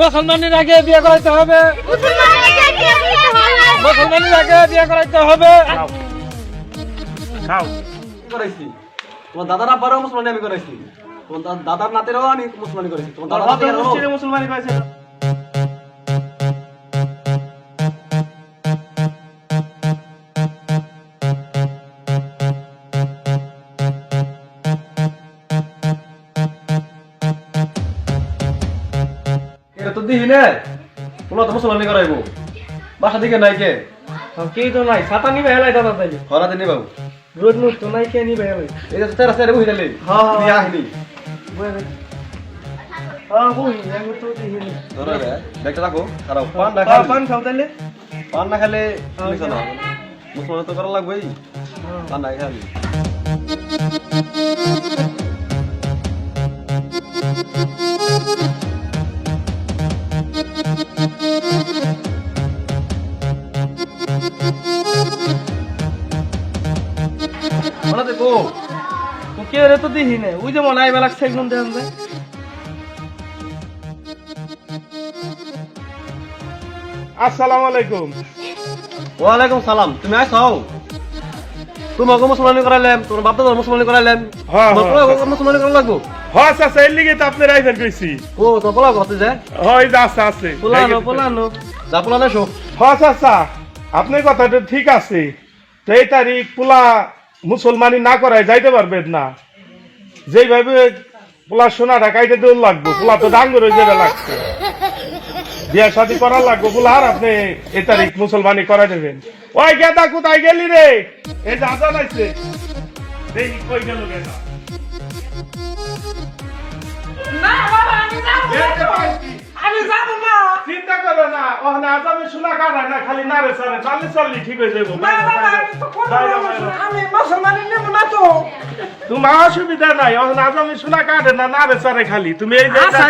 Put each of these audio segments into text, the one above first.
মুসলমানের আগে বিয়ে করাইতে হবে। মুসলমানের আগে বিয়ে করাইতে হবে। দাদারা করাইছি তোমার দাদারা আব্বারও মুসলমানি আমি করাইছি তোমার দাদার নাতেরাও আমি মুসলমানি করেছি। তোমার দাদা মুসলমানি করেছে। দিহি নে তোমরা তো মুসলমানি করাইবো। বাসা দিকে নাই কে কি তো নাই। ছাতা নিবে হেলাই দাদা তাই হরা দিনে বাবু রোদ মুখ তো নাই কে নিবে হেলাই। এই যে তেরা সেরে বহি দিলে হ্যাঁ, হ্যাঁ। আহিনি হ্যাঁ। বুঝি আমি তো দিহিনি ধরো রে ব্যাগটা রাখো খারাপ পান না হ্যাঁ, পান খাও তাইলে। পান না খেলে কিছু মুসলমান তো করা লাগবেই। পান না খালি। কে রে তো দিহিনে ওই যে মনে হয় বেলা সেগুন দেন আসসালামু আলাইকুম। ওয়ালাইকুম সালাম। তুমি তোমাকে মুসলমানি করাইলাম তোমার বাপ দাদা মুসলমানি করাইলাম হ্যাঁ, হ্যাঁ। মুসলমানি করা লাগবো? হ্যাঁ এর লিগে তো আপনি রাইফেল কইছি। ও তো পোলাও কত যে হয় যা আছে আছে। পোলানো পোলানো। যা পোলা শো হ্যাঁ চাচা আপনার কথাটা ঠিক আছে। তো এই তারিখ পোলা মুসলমানি না করায় যাইতে পারবেন না। যেইভাবে পোলা সোনাটা কাইতে দৌড় লাগবো পোলা তো ডাঙ্গর হয়ে লাগছে। বিয়া শাদি করা লাগবো পোলা আর আপনি এই তারিখ মুসলমানি করা দেবেন। ওই গেদা কোথায় গেলি রে? এই যে আজান আছে দেখি কই গেল গেদা? এই যে পাইছি। চিন্তা করো না ওখানে আজামে শোনা কাটা না খালি নারে সারে চালি চালি ঠিক হয়ে যাব। তোমার অসুবিধা নাই ওখানে আজামে শোনা কাটে না নারে সারে খালি। তুমি এই যে আচ্ছা,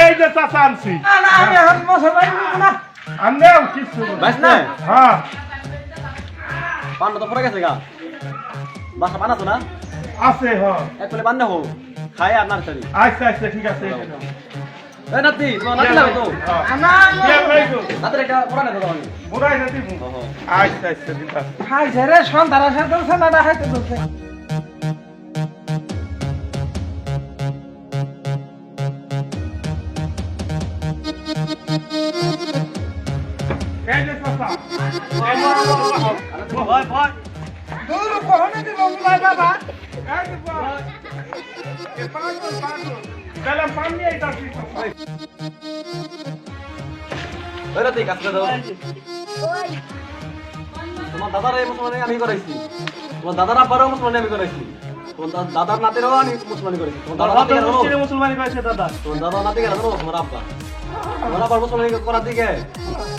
এই- যে চাচা আনছি। আনলেও কিছু না। বাইস না হ্যাঁ। পান্না তো পড়ে গেছে গা। বাসা পানা তো না? আছে হ্যাঁ। এক প্লেট পান্না হো। খাই আর নার্সারি আচ্ছা আচ্ছা তো না তো আমি না? আচ্ছা আচ্ছা ঠিক আছে সন্তান আসে তো? সানাটা খাইতে ভয় দূর কোহনে দিব বাবা। পাগল, পাগল। তোমার দাদার এই মুসলমানি আমি করাইছি। তোমার দাদার আব্বারও মুসলমানি আমি করাইছি। তোমার দাদার নাতিরও আমি মুসলমানি করেছি তোমার? মুসলমানি দাদা। তোমার দাদার নাতি কেন তোমার আব্বা। তোমার আব্বার মুসলমানি করার দিকে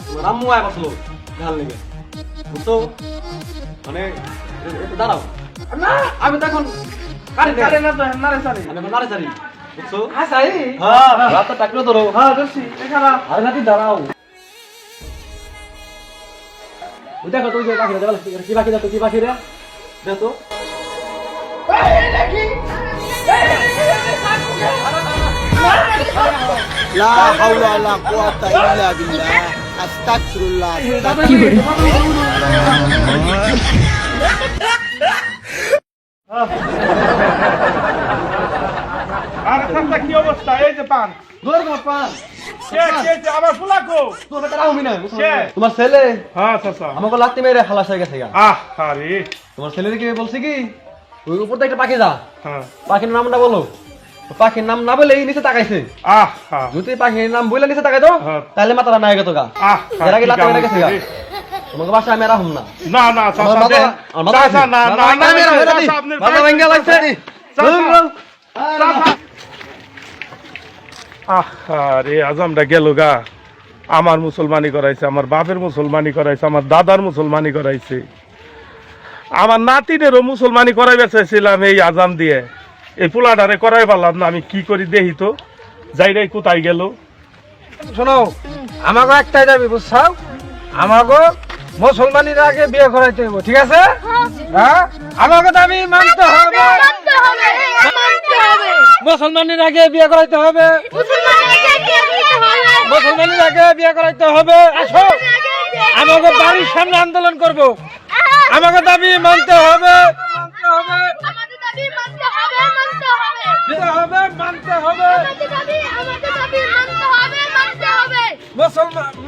তোমার আম্মু আয় বসল দেখার লেগে। বুঝছ? মানে এ- দাঁড়াও। না! আমি তো এখন কারে না তো না সারি আমি এখন নাড়ে সারি বুঝছো হাসাই হ্যাঁ রাতটা টাকলে ধরো হ্যাঁ দর্শি এখানা আরে নাতি দাঁড়াও ওই দেখো তুই যে পাখি দেখো কি পাখি দেখো কি পাখি রে দেখো لا حول ولا قوة إلا بالله أستغفر الله أستغفر আরে চাচা, কি অবস্থা? এই যে পান। দূর তোমার পান। কে কে কে? আমার ফুলাকো তোর বেটা রাহুমি না কে? তোমার ছেলে? হ্যাঁ চাচা আমাকে লাগতে মেরে খালাস হয়ে গেছে গা। আহ আরে। তোমার ছেলে কি বলছে কি? ওই উপর থেকে একটা পাখি যা। হ্যাঁ। পাখির নামটা বলো। তো পাখির নাম না বলে নিচে তাকাইছে। আহ হ্যাঁ। যদি পাখির নাম বলে নিচে তাকাই তো। তাহলে মাথাটা নাই গেত গা। আহ এর আগে কি লাত্তি মেরে কাম গেছে গা। তোমাকে বাসায় আমি রাহুম না। না না চাচা মাথা দে আমার মাথা চাচা না না না ভাঙ্গা না, মেরে চাচা, আপনার মাথা পায়ে- ভাঙ্গা লাগছে চাচা। চাচা। আহ রে আজমটা গেল গা। আমার মুসলমানি করাইছে আমার বাপের মুসলমানি করাইছে আমার দাদার মুসলমানি করাইছে। আমার নাতিদেরও মুসলমানি করাই বেঁচেছিলাম এই আজাম দিয়ে। এই পোলাটারে করাই পারলাম না আমি কি করি দেখি তো। যাই রে কোথায় গেল? শোনো আমাকে একটাই দাবি বুঝছাও? আমাকে মুসলমানের আগে বিয়ে করাইতে হবে ঠিক আছে? হ্যাঁ। আমাকে দাবি মানতে হবে। মুসলমানের আগে বিয়ে করাইতে হবে। মুসলমানের আগে বিয়ে করাইতে হবে। আসো। আমাকে বাড়ির সামনে আন্দোলন করব। আমাকে দাবি মানতে হবে।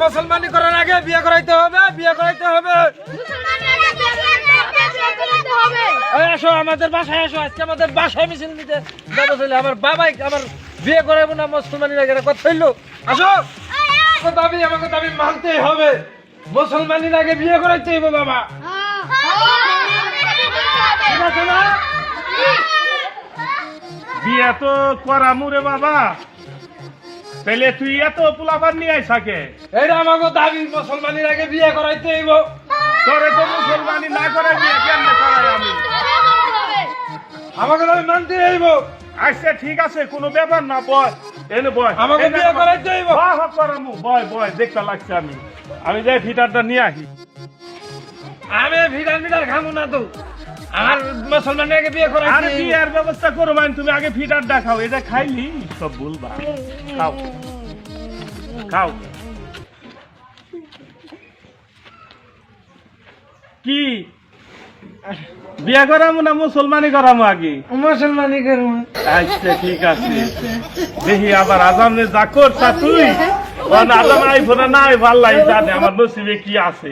মুসলমানি করার আগে বিয়ে করাইতে হবে, বিয়ে করাইতে হবে। আসো আমাদের বাসায় আসো আজকে আমাদের বাসায় মিছিল দিতে যাব চলে আমার বাবাই আমার বিয়ে করাবো না মুসলমানের আগে এটা কথা হইল আসো। দাবি আমাকে দাবি মানতেই হবে। মুসলমানের আগে বিয়ে করাইতে হবে বাবা। বিয়ে তো করামু রে বাবা। তাহলে তুই এত পোলাপান নিয়ে আইস থাকে এটা আমাকে দাবি মুসলমানের আগে বিয়ে করাইতে হইব। তোরে তো মুসলমানি না করে বিয়ে কেমনে করাই আমি? আমাকে দাবি মানতে হইব। আচ্ছা ঠিক আছে কোনো ব্যাপার না বয়। এনে বয়। আমাকে বিয়ে। করাইতে হইব। বয় করামু। বয় বয় দেখতে লাগছে আমি। আমি যাই ফিটারটা নিয়ে আসি। আমি ভিড়ার ভিড়ার খামু না তো। আমার মুসলমানের আগে বিয়ে আরে করাইতে হইব। বিয়ের ব্যবস্থা করো মানে তুমি আগে ফিটার দেখাও এটা খাইলি সব ভুলবা খাও। খাও। কি? বিয়া করামু না মুসলমানি করামু আগে? মুসলমানি করব আচ্ছা ঠিক আছে। দেখি আবার আজামে যা করছা তুই? আজাম আইফোনে নাই ভালো লাগে জানে আমার নসিবে কি আছে।